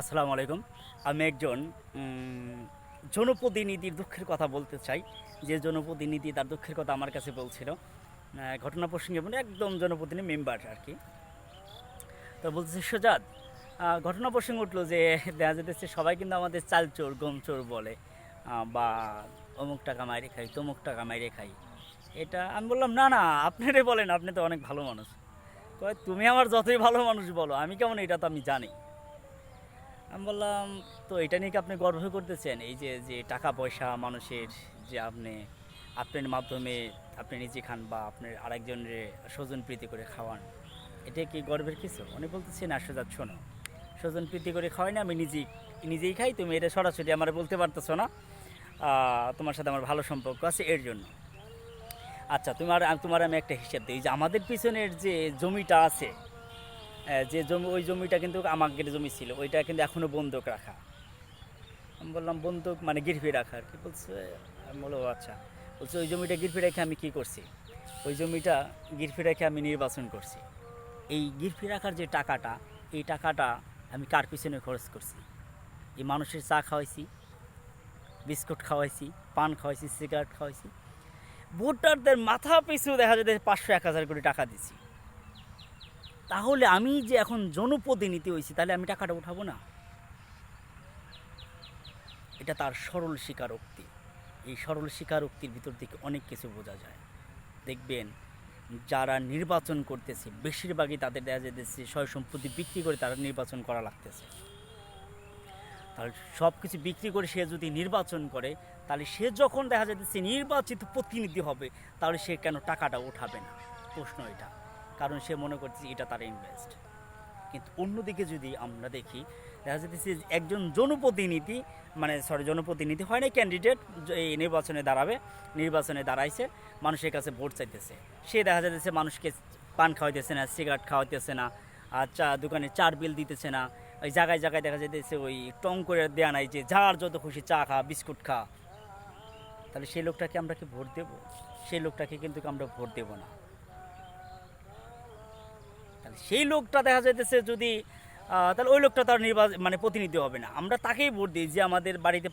আসসালামু আলাইকুম। আমি একজন জনপ্রতিনিধির দুঃখের কথা বলতে চাই। যে জনপ্রতিনিধি তার দুঃখের কথা আমার কাছে বলছিল। ঘটনা প্রসঙ্গে মানে একদম জনপ্রতিনিধি মেম্বার আর কি। তো বলতেছে সোজাদ ঘটনা প্রসঙ্গে উঠল যে দেখা যেতেছে সবাই কিন্তু আমাদের চাল চোর গম চোর বলে বা অমুক টাকা মাইরে খাই, তমুক টাকা মাইরে খাই। এটা আমি বললাম, না না, আপনারে বলেন, আপনি তো অনেক ভালো মানুষ। তুমি আমার যতই ভালো মানুষ বলো, আমি কেমন এটা তো আমি জানি। আমি বললাম, তো এটা নিয়ে কি আপনি গর্ব করতেছেন? এই যে যে টাকা পয়সা মানুষের যে আপনি, আপনার মাধ্যমে আপনি নিজে খান বা আপনার আরেকজনের স্বজন প্রীতি করে খাওয়ান, এটা কি গর্বের কিছু? উনি বলতেছে, না সোজাত শোনো স্বজন প্রীতি করে খাওয়াই না, আমি নিজেই নিজেই খাই, তুমি এটা সরাসরি আমার বলতে পারতেছো না। তোমার সাথে আমার ভালো সম্পর্ক আছে, এর জন্য। আচ্ছা তোমার তোমার আমি একটা হিসাব দিই যে আমাদের পিছনের যে জমিটা আছে যে জমি, ওই জমিটা কিন্তু আমাদের জমি ছিল, ওইটা কিন্তু এখনও বন্ধক রাখা। আমি বললাম, বন্ধক মানে গিরফি রাখা আর কি। বলছে, আমি বলব আচ্ছা। বলছে, ওই জমিটা গিরফি রেখে আমি কি করছি? ওই জমিটা গিরফি রেখে আমি নির্বাচন করছি। এই গিরফি রাখার যে টাকাটা, এই টাকাটা আমি কার পিছনে খরচ করছি? এই মানুষের চা খাওয়াইছি, বিস্কুট খাওয়াইছি, পান খাওয়াইছি, সিগারেট খাওয়াইছি। ভোটারদের মাথা পিছু দেখা যায় পাঁচশো, এক হাজার কোটি টাকা দিছি। তাহলে আমি যে এখন জনপ্রতিনিধি হয়েছি, তাহলে আমি টাকাটা উঠাবো না? এটা তার সরল স্বীকারোক্তি। এই সরল স্বীকারোক্তির ভিতর থেকে অনেক কিছু বোঝা যায়। দেখবেন, যারা নির্বাচন করতেছে, বেশিরভাগই তাদের দেখা যেতেছে সয় সম্পত্তি বিক্রি করে তারা নির্বাচন করা লাগতেছে। তাহলে সব কিছু বিক্রি করে সে যদি নির্বাচন করে, তাহলে সে যখন দেখা যাচ্ছে নির্বাচিত প্রতিনিধি হবে, তাহলে সে কেন টাকাটা উঠাবে না? প্রশ্ন এটা। কারণ সে মনে করছে এটা তার ইনভেস্ট কিন্তু অন্যদিকে যদি আমরা দেখি, দেখা যাচ্ছে একজন জনপ্রতিনিধি মানে সরি জনপ্রতিনিধি হয় না ক্যান্ডিডেট এই নির্বাচনে দাঁড়াবে, নির্বাচনে দাঁড়াইছে, মানুষের কাছে ভোট চাইতেছে। সে দেখা যাচ্ছে মানুষকে পান খাওয়াইতেছে না সিগারেট খাওয়াইতেছে না, আর চা, দোকানে চার বিল দিতেছে না। ওই জায়গায় জায়গায় দেখা যাইতেছে ওই টং করে দেয়া নাই যে যার যত খুশি চা খা, বিস্কুট খা। তাহলে সেই লোকটাকে আমরা কি ভোট দেব? সেই লোকটাকে কিন্তু আমরা ভোট দেব না। সেই লোকটা দেখা যাইতেছে যদি তাহলে ওই লোকটা তার নির্বাচন মানে প্রতিনিধি হবে না। আমরা তাকেই ভোট দিই যে আমাদের বাড়িতে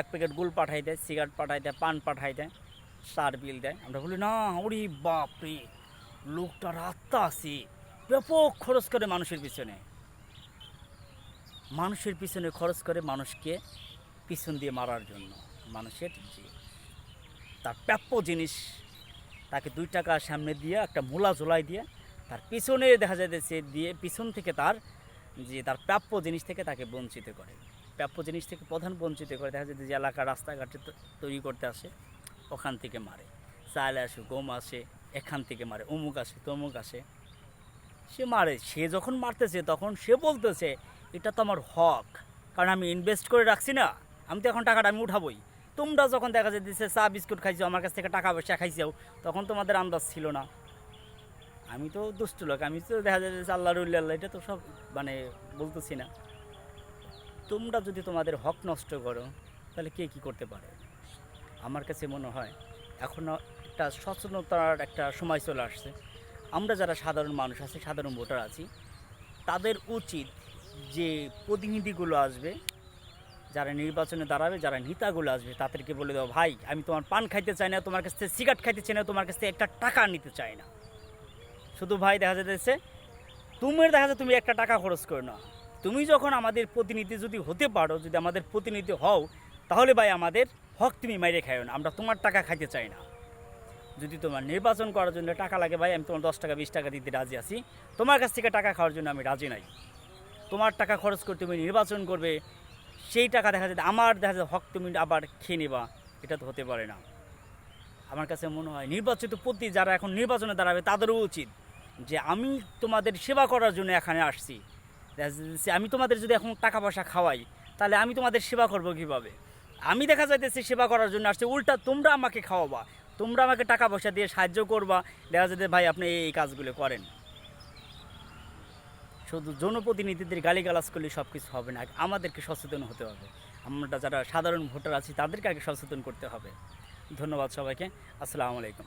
এক প্যাকেট গুল পাঠাই দেয়, সিগারেট পাঠাই দেয়, পান পাঠাই দেয়, সার বিল দেয়। আমরা বলি, না, ওরে বাপ রে লোকটা রাত্তা আছে, ব্যাপক খরচ করে মানুষের পিছনে। মানুষের পিছনে খরচ করে মানুষকে পিছন দিয়ে মারার জন্য মানুষের যে তার প্রাপ্য জিনিস, তাকে দুই টাকা সামনে দিয়ে একটা মূলা জোলাই দিয়ে তার পিছনে দেখা যাইতেছে দিয়ে পিছন থেকে তার যে তার প্রাপ্য জিনিস থেকে তাকে বঞ্চিত করে। প্রাপ্য জিনিস থেকে প্রধান বঞ্চিত করে। দেখা যাচ্ছে যে এলাকা রাস্তাঘাটে তৈরি করতে আসে, ওখান থেকে মারে। চাল আসে, গম আসে, এখান থেকে মারে, অমুক আসে, তমুক আসে। সে মারে। সে যখন মারতেছে, তখন সে বলতেছে, এটা তো আমার হক, কারণ আমি ইনভেস্ট করে রাখছি না। আমি তো এখন টাকাটা আমি উঠাবই। তোমরা যখন দেখা যেতেছে চা, বিস্কুট খাইছো, আমার কাছ থেকে টাকা পয়সা খাইছো, তখন তোমাদের আন্দাজ ছিল না। আমি তো দুষ্ট লোক, আমি তো দেখা যাচ্ছে আল্লাহ রুল্লাহ এটা তো সব মানে বলতেছি না। তোমরা যদি তোমাদের হক নষ্ট করো, তাহলে কে কি করতে পারে? আমার কাছে মনে হয় এখনও একটা সচেতনতার একটা সময় চলে আসছে। আমরা যারা সাধারণ মানুষ আছি, সাধারণ ভোটার আছি, তাদের উচিত যে প্রতিনিধিগুলো আসবে, যারা নির্বাচনে দাঁড়াবে, যারা নেতাগুলো আসবে, তাদেরকে বলে দাও, ভাই, আমি তোমার পান খাইতে চাই না, তোমার কাছ থেকে সিগারেট খাইতে চাই না, তোমার কাছ থেকে একটা টাকা নিতে চাই না। শুধু ভাই দেখা যাচ্ছে তুমি দেখা যায় তুমি একটা টাকা খরচ করো না। তুমি যখন আমাদের প্রতিনিধি যদি হতে পারো, যদি আমাদের প্রতিনিধি হও, তাহলে ভাই আমাদের হক তুমি মাইরে খাইও না, আমরা তোমার টাকা খাইতে চাই না। যদি তোমার নির্বাচন করার জন্য টাকা লাগে ভাই, আমি তোমার দশ টাকা, বিশ টাকা দিতে রাজি আছি। তোমার কাছ থেকে টাকা খাওয়ার জন্য আমি রাজি নাই। তোমার টাকা খরচ করে তুমি নির্বাচন করবে, সেই টাকা দেখা যায় আমার দেখা যায় হক তুমি আবার খেয়ে নেবা, এটা তো হতে পারে না। আমার কাছে মনে হয় নির্বাচিত প্রতি যারা এখন নির্বাচনে দাঁড়াবে, তাদেরও উচিত। যে আমি তোমাদের সেবা করার জন্য এখানে আসছি। আমি তোমাদের যদি এখন টাকা পয়সা খাওয়াই, তাহলে আমি তোমাদের সেবা করব কীভাবে? আমি দেখা যাইতেছে সেবা করার জন্য আসছি, উল্টা তোমরা আমাকে খাওয়াবা। তোমরা আমাকে টাকা পয়সা দিয়ে সাহায্য করবা। দেখা যাচ্ছে ভাই, আপনি এই এই কাজগুলো করেন। শুধু জনপ্রতিনিধিদের গালিগালাজ করলে সব কিছু হবে না, আমাদেরকে সচেতন হতে হবে। আমরা যারা সাধারণ ভোটার আছি, তাদেরকে আগে সচেতন করতে হবে। ধন্যবাদ সবাইকে। আসসালামু আলাইকুম।